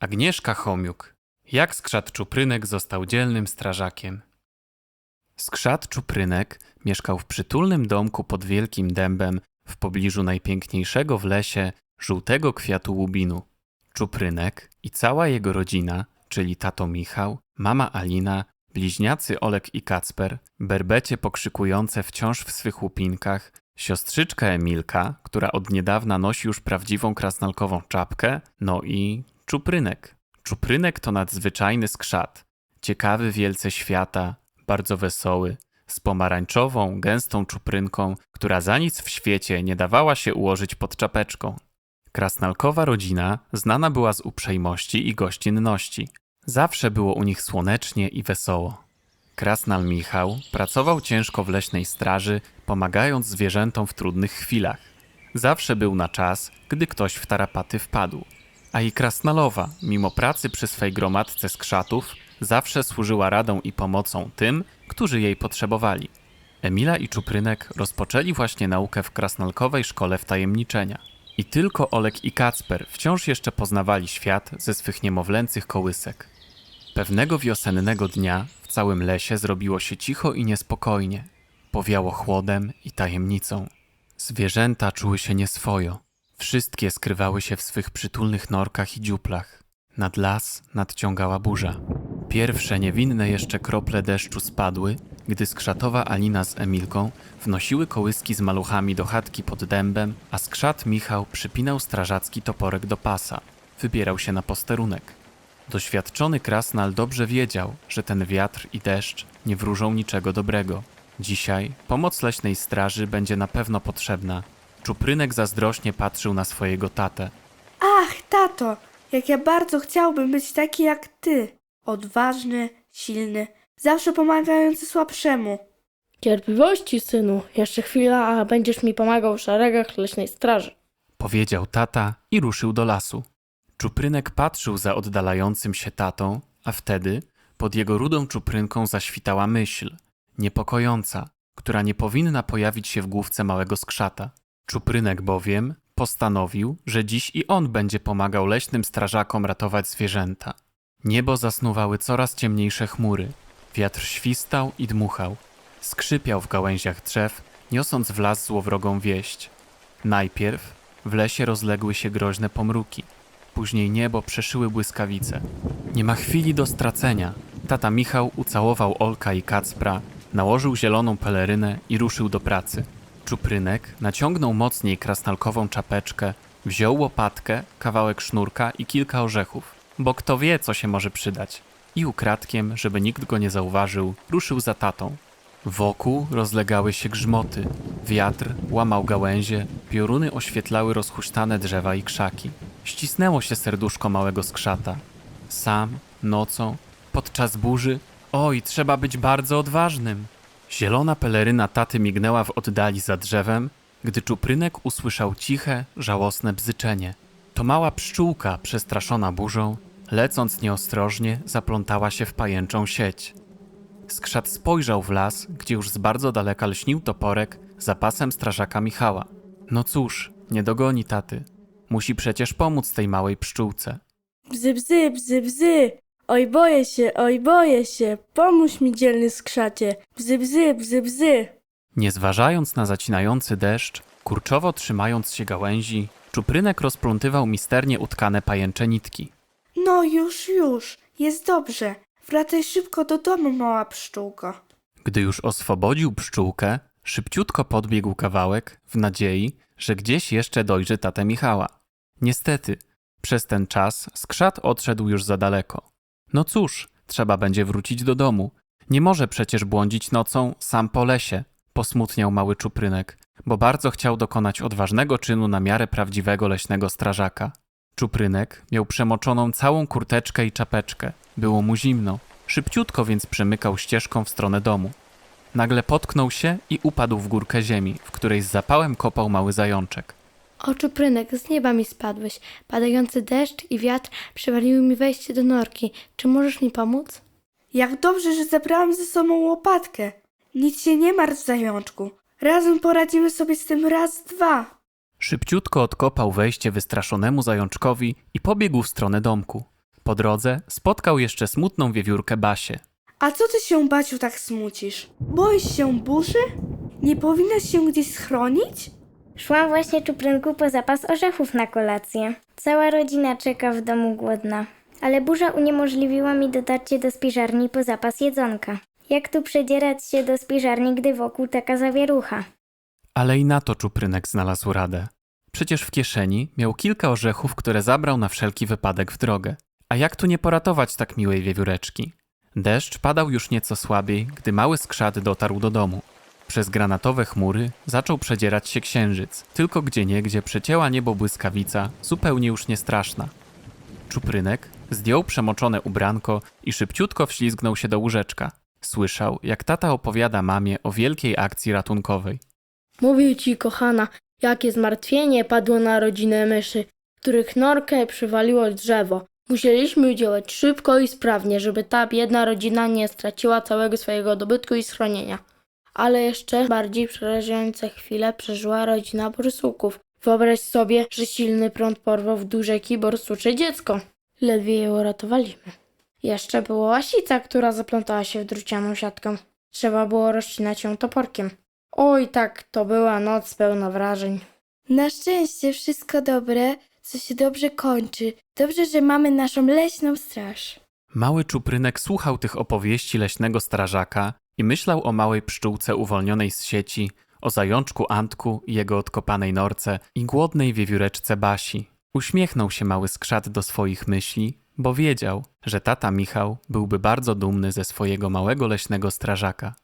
Agnieszka Chomiuk. Jak skrzat Czuprynek został dzielnym strażakiem? Skrzat Czuprynek mieszkał w przytulnym domku pod wielkim dębem w pobliżu najpiękniejszego w lesie żółtego kwiatu łubinu. Czuprynek i cała jego rodzina, czyli tato Michał, mama Alina, bliźniacy Olek i Kacper, berbecie pokrzykujące wciąż w swych łupinkach, siostrzyczka Emilka, która od niedawna nosi już prawdziwą krasnalkową czapkę, no i Czuprynek. Czuprynek to nadzwyczajny skrzat, ciekawy wielce świata, bardzo wesoły, z pomarańczową, gęstą czuprynką, która za nic w świecie nie dawała się ułożyć pod czapeczką. Krasnalkowa rodzina znana była z uprzejmości i gościnności. Zawsze było u nich słonecznie i wesoło. Krasnal Michał pracował ciężko w leśnej straży, pomagając zwierzętom w trudnych chwilach. Zawsze był na czas, gdy ktoś w tarapaty wpadł. A i Krasnalowa, mimo pracy przy swej gromadce skrzatów, zawsze służyła radą i pomocą tym, którzy jej potrzebowali. Emila i Czuprynek rozpoczęli właśnie naukę w krasnalkowej szkole wtajemniczenia. I tylko Olek i Kacper wciąż jeszcze poznawali świat ze swych niemowlęcych kołysek. Pewnego wiosennego dnia w całym lesie zrobiło się cicho i niespokojnie. Powiało chłodem i tajemnicą. Zwierzęta czuły się nieswojo. Wszystkie skrywały się w swych przytulnych norkach i dziuplach. Nad las nadciągała burza. Pierwsze niewinne jeszcze krople deszczu spadły, gdy skrzatowa Alina z Emilką wnosiły kołyski z maluchami do chatki pod dębem, a skrzat Michał przypinał strażacki toporek do pasa. Wybierał się na posterunek. Doświadczony krasnal dobrze wiedział, że ten wiatr i deszcz nie wróżą niczego dobrego. Dzisiaj pomoc leśnej straży będzie na pewno potrzebna. Czuprynek zazdrośnie patrzył na swojego tatę. Ach, tato, jak ja bardzo chciałbym być taki jak ty. Odważny, silny, zawsze pomagający słabszemu. Cierpliwości, synu. Jeszcze chwila, a będziesz mi pomagał w szeregach leśnej straży. Powiedział tata i ruszył do lasu. Czuprynek patrzył za oddalającym się tatą, a wtedy pod jego rudą czuprynką zaświtała myśl, niepokojąca, która nie powinna pojawić się w główce małego skrzata. Czuprynek bowiem postanowił, że dziś i on będzie pomagał leśnym strażakom ratować zwierzęta. Niebo zasnuwały coraz ciemniejsze chmury. Wiatr świstał i dmuchał. Skrzypiał w gałęziach drzew, niosąc w las złowrogą wieść. Najpierw w lesie rozległy się groźne pomruki. Później niebo przeszyły błyskawice. Nie ma chwili do stracenia. Tata Michał ucałował Olka i Kacpra, nałożył zieloną pelerynę i ruszył do pracy. Czuprynek naciągnął mocniej krasnalkową czapeczkę, wziął łopatkę, kawałek sznurka i kilka orzechów, bo kto wie, co się może przydać. I ukradkiem, żeby nikt go nie zauważył, ruszył za tatą. Wokół rozlegały się grzmoty. Wiatr łamał gałęzie, pioruny oświetlały rozhuśtane drzewa i krzaki. Ścisnęło się serduszko małego skrzata. Sam, nocą, podczas burzy, oj, trzeba być bardzo odważnym. Zielona peleryna taty mignęła w oddali za drzewem, gdy czuprynek usłyszał ciche, żałosne bzyczenie. To mała pszczółka, przestraszona burzą, lecąc nieostrożnie, zaplątała się w pajęczą sieć. Skrzat spojrzał w las, gdzie już z bardzo daleka lśnił toporek za pasem strażaka Michała. No cóż, nie dogoni taty. Musi przecież pomóc tej małej pszczółce. Bzy, bzy, bzy, bzy. Oj, boję się, oj, boję się. Pomóż mi, dzielny skrzacie. Bzy, bzy, bzy, bzy. Nie zważając na zacinający deszcz, kurczowo trzymając się gałęzi, czuprynek rozplątywał misternie utkane pajęcze nitki. No już, już. Jest dobrze. Wracaj szybko do domu, mała pszczółko. Gdy już oswobodził pszczółkę, szybciutko podbiegł kawałek w nadziei, że gdzieś jeszcze dojrzy tatę Michała. Niestety, przez ten czas skrzat odszedł już za daleko. No cóż, trzeba będzie wrócić do domu. Nie może przecież błądzić nocą sam po lesie, posmutniał mały czuprynek, bo bardzo chciał dokonać odważnego czynu na miarę prawdziwego leśnego strażaka. Czuprynek miał przemoczoną całą kurteczkę i czapeczkę. Było mu zimno. Szybciutko więc przemykał ścieżką w stronę domu. Nagle potknął się i upadł w górkę ziemi, w której z zapałem kopał mały zajączek. Oczu prynek, z nieba mi spadłeś. Padający deszcz i wiatr przywaliły mi wejście do norki. Czy możesz mi pomóc? Jak dobrze, że zabrałam ze sobą łopatkę. Nic się nie martw, zajączku. Razem poradzimy sobie z tym raz, dwa. Szybciutko odkopał wejście wystraszonemu zajączkowi i pobiegł w stronę domku. po drodze spotkał jeszcze smutną wiewiórkę Basię. A co ty się, Baciu, tak smucisz? Boisz się burzy? Nie powinnaś się gdzieś schronić? Szłam właśnie czuprynku po zapas orzechów na kolację. Cała rodzina czeka w domu głodna. Ale burza uniemożliwiła mi dotarcie do spiżarni po zapas jedzonka. Jak tu przedzierać się do spiżarni, gdy wokół taka zawierucha? Ale i na to Czuprynek znalazł radę. Przecież w kieszeni miał kilka orzechów, które zabrał na wszelki wypadek w drogę. A jak tu nie poratować tak miłej wiewióreczki? Deszcz padał już nieco słabiej, gdy mały skrzat dotarł do domu. Przez granatowe chmury zaczął przedzierać się księżyc, tylko gdzieniegdzie przecięła niebo błyskawica, zupełnie już niestraszna. Czuprynek zdjął przemoczone ubranko i szybciutko wślizgnął się do łóżeczka. Słyszał, jak tata opowiada mamie o wielkiej akcji ratunkowej. Mówię ci, kochana, jakie zmartwienie padło na rodzinę myszy, których norkę przywaliło drzewo. Musieliśmy działać szybko i sprawnie, żeby ta biedna rodzina nie straciła całego swojego dobytku i schronienia. Ale jeszcze bardziej przerażające chwile przeżyła rodzina borsuków. Wyobraź sobie, że silny prąd porwał w duże borsucze dziecko. Ledwie je uratowaliśmy. Jeszcze była łasica, która zaplątała się w drucianą siatką. Trzeba było rozcinać ją toporkiem. Oj, tak, to była noc pełna wrażeń. Na szczęście wszystko dobre, co się dobrze kończy. Dobrze, że mamy naszą leśną straż. Mały czuprynek słuchał tych opowieści leśnego strażaka i myślał o małej pszczółce uwolnionej z sieci, o zajączku Antku i jego odkopanej norce i głodnej wiewióreczce Basi. Uśmiechnął się mały skrzat do swoich myśli, bo wiedział, że tata Michał byłby bardzo dumny ze swojego małego leśnego strażaka.